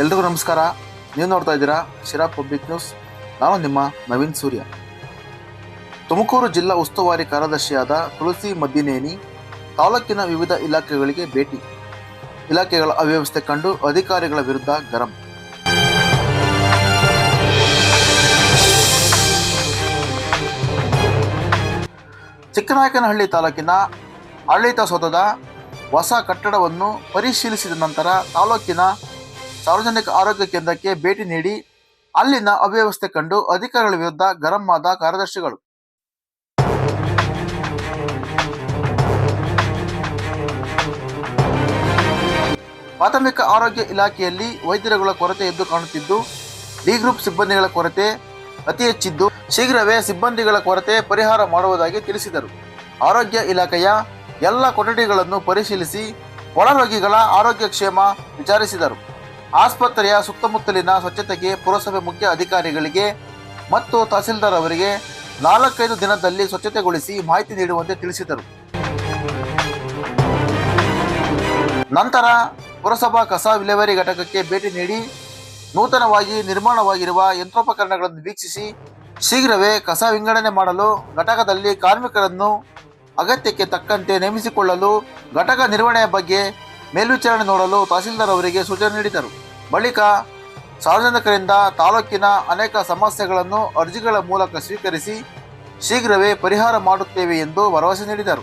ಎಲ್ರಿಗೂ ನಮಸ್ಕಾರ. ನೀವು ನೋಡ್ತಾ ಇದ್ದೀರಾ ಶಿರಾ ಪಬ್ಲಿಕ್ ನ್ಯೂಸ್. ನಾನು ನಿಮ್ಮ ನವೀನ್ ಸೂರ್ಯ. ತುಮಕೂರು ಜಿಲ್ಲಾ ಉಸ್ತುವಾರಿ ಕಾರ್ಯದರ್ಶಿಯಾದ ತುಳಸಿ ಮದ್ದಿನೇನಿ ತಾಲೂಕಿನ ವಿವಿಧ ಇಲಾಖೆಗಳಿಗೆ ಭೇಟಿ. ಇಲಾಖೆಗಳ ಅವ್ಯವಸ್ಥೆ ಕಂಡು ಅಧಿಕಾರಿಗಳ ವಿರುದ್ಧ ಗರಂ. ಚಿಕ್ಕನಾಯಕನಹಳ್ಳಿ ತಾಲೂಕಿನ ಆಡಳಿತ ಸೌಧದ ಹೊಸ ಕಟ್ಟಡವನ್ನು ಪರಿಶೀಲಿಸಿದ ನಂತರ ತಾಲೂಕಿನ ಸಾರ್ವಜನಿಕ ಆರೋಗ್ಯ ಕೇಂದ್ರಕ್ಕೆ ಭೇಟಿ ನೀಡಿ ಅಲ್ಲಿನ ಅವ್ಯವಸ್ಥೆ ಕಂಡು ಅಧಿಕಾರಿಗಳ ವಿರುದ್ಧ ಗರಂ ಆದ ಕಾರ್ಯದರ್ಶಿಗಳು. ಪ್ರಾಥಮಿಕ ಆರೋಗ್ಯ ಇಲಾಖೆಯಲ್ಲಿ ವೈದ್ಯರುಗಳ ಕೊರತೆ ಎದ್ದು ಕಾಣುತ್ತಿದ್ದು, ಡಿ ಗ್ರೂಪ್ ಸಿಬ್ಬಂದಿಗಳ ಕೊರತೆ ಅತಿ ಹೆಚ್ಚಿದ್ದು, ಶೀಘ್ರವೇ ಸಿಬ್ಬಂದಿಗಳ ಕೊರತೆ ಪರಿಹಾರ ಮಾಡುವುದಾಗಿ ತಿಳಿಸಿದರು. ಆರೋಗ್ಯ ಇಲಾಖೆಯ ಎಲ್ಲ ಕೊಠಡಿಗಳನ್ನು ಪರಿಶೀಲಿಸಿ ಒಳರೋಗಿಗಳ ಆರೋಗ್ಯ ಕ್ಷೇಮ ವಿಚಾರಿಸಿದರು. ಆಸ್ಪತ್ರೆಯ ಸುತ್ತಮುತ್ತಲಿನ ಸ್ವಚ್ಛತೆಗೆ ಪುರಸಭೆ ಮುಖ್ಯ ಅಧಿಕಾರಿಗಳಿಗೆ ಮತ್ತು ತಹಸೀಲ್ದಾರ್ ಅವರಿಗೆ ನಾಲ್ಕೈದು ದಿನದಲ್ಲಿ ಸ್ವಚ್ಛತೆಗೊಳಿಸಿ ಮಾಹಿತಿ ನೀಡುವಂತೆ ತಿಳಿಸಿದರು. ನಂತರ ಪುರಸಭಾ ಕಸ ವಿಲೇವಾರಿ ಘಟಕಕ್ಕೆ ಭೇಟಿ ನೀಡಿ ನೂತನವಾಗಿ ನಿರ್ಮಾಣವಾಗಿರುವ ಯಂತ್ರೋಪಕರಣಗಳನ್ನು ವೀಕ್ಷಿಸಿ ಶೀಘ್ರವೇ ಕಸ ವಿಂಗಡಣೆ ಮಾಡಲು ಘಟಕದಲ್ಲಿ ಕಾರ್ಮಿಕರನ್ನು ಅಗತ್ಯಕ್ಕೆ ತಕ್ಕಂತೆ ನೇಮಿಸಿಕೊಳ್ಳಲು ಘಟಕ ನಿರ್ವಹಣೆಯ ಬಗ್ಗೆ ಮೇಲ್ವಿಚಾರಣೆ ನೋಡಲು ತಹಸೀಲ್ದಾರ್ ಅವರಿಗೆ ಸೂಚನೆ ನೀಡಿದರು. ಬಳಿಕ ಸಾರ್ವಜನಿಕರಿಂದ ತಾಲೂಕಿನ ಅನೇಕ ಸಮಸ್ಯೆಗಳನ್ನು ಅರ್ಜಿಗಳ ಮೂಲಕ ಸ್ವೀಕರಿಸಿ ಶೀಘ್ರವೇ ಪರಿಹಾರ ಮಾಡುತ್ತೇವೆ ಎಂದು ಭರವಸೆ ನೀಡಿದರು.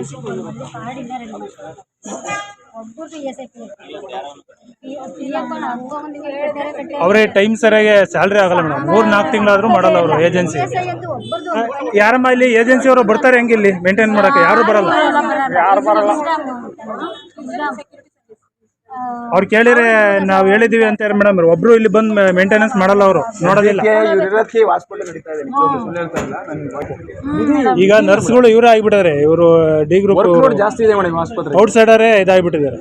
ಎಸ್ ಐ ಪಿ ಕಾರ್ಡಿಂದ ರೆಡಿ ಮಾಡ್ತಾರೆ. ಒಬ್ಬರದು S I P P F ಹಂಗೊಂದು ಬೇರೆ ಕಟ್ಟಿ ಅವರೇ ಟೈಮ್ ಸರಿಯಾಗಿ ಸ್ಯಾಲ್ರಿ ಆಗಲ್ಲ ಮೇಡಮ್. ಮೂರು ನಾಲ್ಕು ತಿಂಗಳಾದರೂ ಮಾಡಲ್ಲ ಅವರು ಏಜೆನ್ಸಿ. ಯಾರಮ್ಮ ಇಲ್ಲಿ ಏಜೆನ್ಸಿ ಅವರು ಬರ್ತಾರೆ ಹೆಂಗಿಲ್ಲಿ ಮೇಂಟೈನ್ ಮಾಡಕ್ಕೆ? ಯಾರು ಬರಲ್ಲ. ಯಾರು ಬರಲ್ಲ. ಅವ್ರು ಕೇಳಿದ್ರೆ ನಾವು ಹೇಳಿದೀವಿ ಹೇಳಿ ಮೇಡಮ್ ಒಬ್ರು ಇಲ್ಲಿ ಬಂದು ಮೇಂಟೆನೆನ್ಸ್ ಮಾಡಲ್ಲ ಅವರು. ನೋಡೋದಿಲ್ಲ. ಈಗ ನರ್ಸ್ ನಡೀತಾ ಇದೆ. ಸುಳ್ಳು ಹೇಳ್ತಾ ಇಲ್ಲ. ನನಗೆ ಈಗ ನರ್ಸ್ಗಳು ಇವರೇ ಆಗಿಬಿಟ್ಟಿದ್ದಾರೆ ಇವರು ಡಿ ಗ್ರೂಪ್ ವರ್ಕ್ ಜಾಸ್ತಿ ಇದೆ ಮೇಡಮ್ ಆಸ್ಪತ್ರೆ. ಔಟ್ ಸೈಡರೇ ಇದಾಗ್ಬಿಟ್ಟಿದ್ದಾರೆ.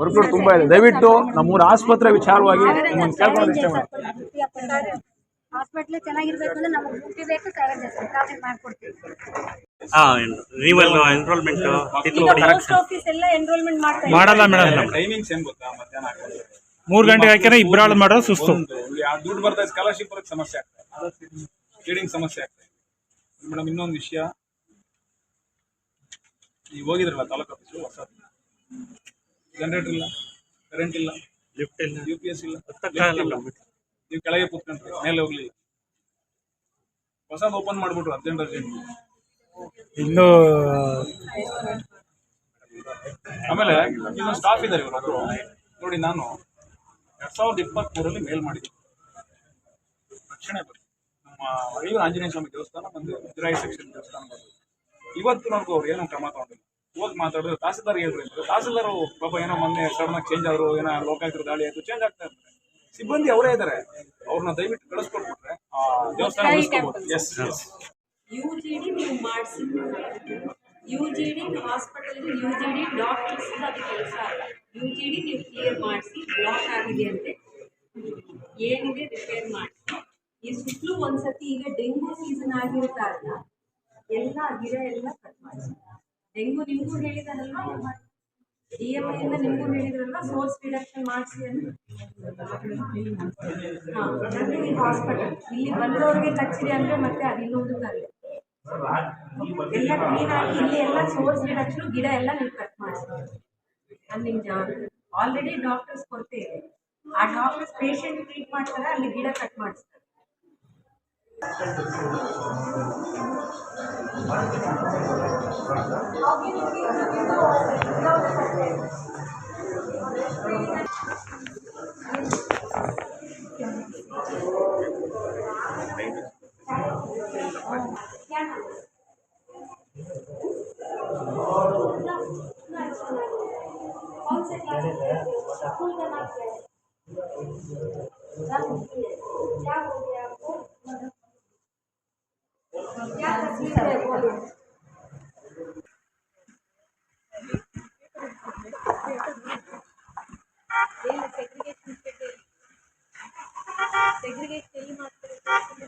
ವರ್ಕ್ ಲೋಡ್ ತುಂಬಾ ಇದೆ. ದಯವಿಟ್ಟು ನಮ್ಮೂರ ಆಸ್ಪತ್ರೆ ವಿಚಾರವಾಗಿ ಹಾಸ್ಪಿಟ್ಲ್ ಚೆನ್ನಾಗಿರ್ಬೇಕು ಅಂದ್ರೆ ನಮಗೆ ಡ್ಯೂಟಿ ಬೇಕು? ಕಾಫಿ ಮಾಡ್ಕೊಡ್ತೀವಿ. ಹಾ ರಿನಿವಲ್ ಎನ್ರೋಲ್ಮೆಂಟ್ ಇದ್ದಾರೆ. ಮಾಡಲ್ಲ ಮೇಡಮ್ ಟೈಮಿಂಗ್ಸ್ ಏನ್ ಗೊತ್ತಾ? ಮಧ್ಯಾಹ್ನ. ಮೂರು ಗಂಟೆಗೆ ಹಾಕಿದ್ರೆ ಇಬ್ರಾಳು ಮಾಡೋದು ಸುಸ್ತು. ಒಂದು, ಇಲ್ಲಿ ಆ ದುಡ್ಡು ಬರ್ತಾ ಸ್ಕಾಲರ್ಶಿಪ್ ಬರೋಕ್ಕೆ ಸಮಸ್ಯೆ ಆಗ್ತದೆ ಟ್ರೇಡಿಂಗ್ ಸಮಸ್ಯೆ ಆಗ್ತದೆ ಮೇಡಮ್ ಇನ್ನೊಂದು ವಿಷಯ. ನೀವು ಹೋಗಿದ್ರಲ್ಲ ತಾಲೂಕು ಆಫೀಸು ಹೊಸ ಜನರೇಟರ್ ಇಲ್ಲ? ಕರೆಂಟ್ ಇಲ್ಲ? ಲಿಫ್ಟ್ ಇಲ್ಲ. ಯು ಪಿ ಎಸ್ ಇಲ್ಲ ಹತ್ತಕ್ಕಾಗಲ್ಲ lift ಇಲ್ಲ. ನೀವು ಕೆಳಗೆ ಕೂತ್ಕೊಂಡ್ರಿ ಮೇಲೆ ಹೋಗ್ಲಿಲ್ಲ ಹೊಸದು ಓಪನ್ ಮಾಡ್ಬಿಟ್ರು ಅರ್ಜೆಂಟ್ ಅರ್ಜೆಂಟ್. ಇನ್ನು ಆಮೇಲೆ ಇನ್ನೊಂದು ಸ್ಟಾಫ್ ಇದ್ದಾರೆ ಇವರು ನೋಡಿ ನಾನು ಎರಡ್ ಸಾವಿರದ ಇಪ್ಪತ್ಮೂರಲ್ಲಿ ಮೇಲ್ ಮಾಡಿದ್ದೆ. ರಕ್ಷಣೆ ಬಗ್ಗೆ. ನಮ್ಮ ಐದು ಆಂಜನೇಯ ಸ್ವಾಮಿ ದೇವಸ್ಥಾನ ಒಂದು ಮುಜರಾಯಿ ಸೆಕ್ಷನ್ ದೇವಸ್ಥಾನ ಬಂದು. ಇವತ್ತು ನನಗೂ ಅವ್ರು ಏನೋ ಕ್ರಮ ತಗೊಂಡಿಲ್ಲ. ಹೋಗಿ ಮಾತಾಡಿದ್ರೆ ತಹಸೀಲ್ದಾರ್ ಹೇಳಿದ್ರು ಅಂದ್ರೆ ತಹಸೀಲ್ದಾರ್ ಪಾಪ ಏನೋ ಮೊನ್ನೆ ಸಡನ್ ಆಗಿ ಚೇಂಜ್ ಆದ್ರು ಏನೋ ಲೋಕಾಯುಕ್ತರ ದಾಳಿ ಆಯ್ತು ಚೇಂಜ್ ಆಗ್ತಾ ಇರ್ತಾರೆ ಸಿಬ್ಬಂದಿ ಅವರೇ ಇದ್ದಾರೆ. ಅವ್ರನ್ನ ದಯವಿಟ್ಟು ಕಳಿಸ್ಕೊಟ್ಬಿಟ್ರೆ ಆ ದೇವಸ್ಥಾನ S S U G D ನೀವು ಮಾಡಿಸಿ. ಯು ಜಿ ಡಿ ಹಾಸ್ಪಿಟಲ್ಗೆ ಯು ಜಿ ಡಿ ಡಾಕ್ಟರ್ಸ್ ಅದು ಕೆಲಸ ಯು ಜಿ ಡಿ ನೀವು ಕ್ಲಿಯರ್ ಮಾಡಿಸಿ ಬ್ಲಾಕ್ ಆಗಿದೆ ಅಂತೆ ಏನಿದೆ ರಿಪೇರ್ ಮಾಡಿಸಿ. ಈ ಸುತ್ತಲೂ ಒಂದ್ಸತಿ ಈಗ ಡೆಂಗು ಸೀಸನ್ ಆಗಿರೋ ಕಾರಣ ಎಲ್ಲ ಗಿಡ ಎಲ್ಲ ಕಟ್ ಮಾಡಿಸಿ. ಡೆಂಗು ನಿಮಗೂ ಹೇಳಿದಾರಲ್ವಾ? ಡಿ ಎಂ ಐಯಿಂದ ನಿಮಗೂ ಹೇಳಿದ್ರಲ್ವಾ? ಸೋರ್ಸ್ ರಿಡಕ್ಷನ್ ಮಾಡಿಸಿ ಹಾಂ ಅಂದರೆ ಈ ಹಾಸ್ಪಿಟಲ್ ಇಲ್ಲಿ ಬಂದವ್ರಿಗೆ ಕಚ್ಚಿದೆ ಅಂದರೆ ಮತ್ತೆ ಅದು ಇನ್ನೊಂದು ಎಲ್ಲ ಕ್ಲೀನ್ ಇಲ್ಲಿ ಎಲ್ಲ ಸೋರ್ಸ್ ರಿಡಕ್ಷನ್ ಗಿಡ ಎಲ್ಲ ನೀವು ಕಟ್ ಮಾಡಿಸ್ತೀವಿ ಅಲ್ಲಿ ನಿಮ್ಮ ಡಾಕ್ಟರ್ಸ್ ಕೊರತೆ ಆ ಡಾಕ್ಟರ್ಸ್ ಪೇಷಂಟ್ ಟ್ರೀಟ್ ಮಾಡ್ತಾರೆ, ಅಲ್ಲಿ ಗಿಡ ಕಟ್ ಮಾಡಿಸ್ತಾರೆ. कौन फूल का नाम क्या है। क्या हो गया आपको क्या तकलीफ़ है बोलो सेग्रिगेट सेग्रिगेट चाहिए मात्र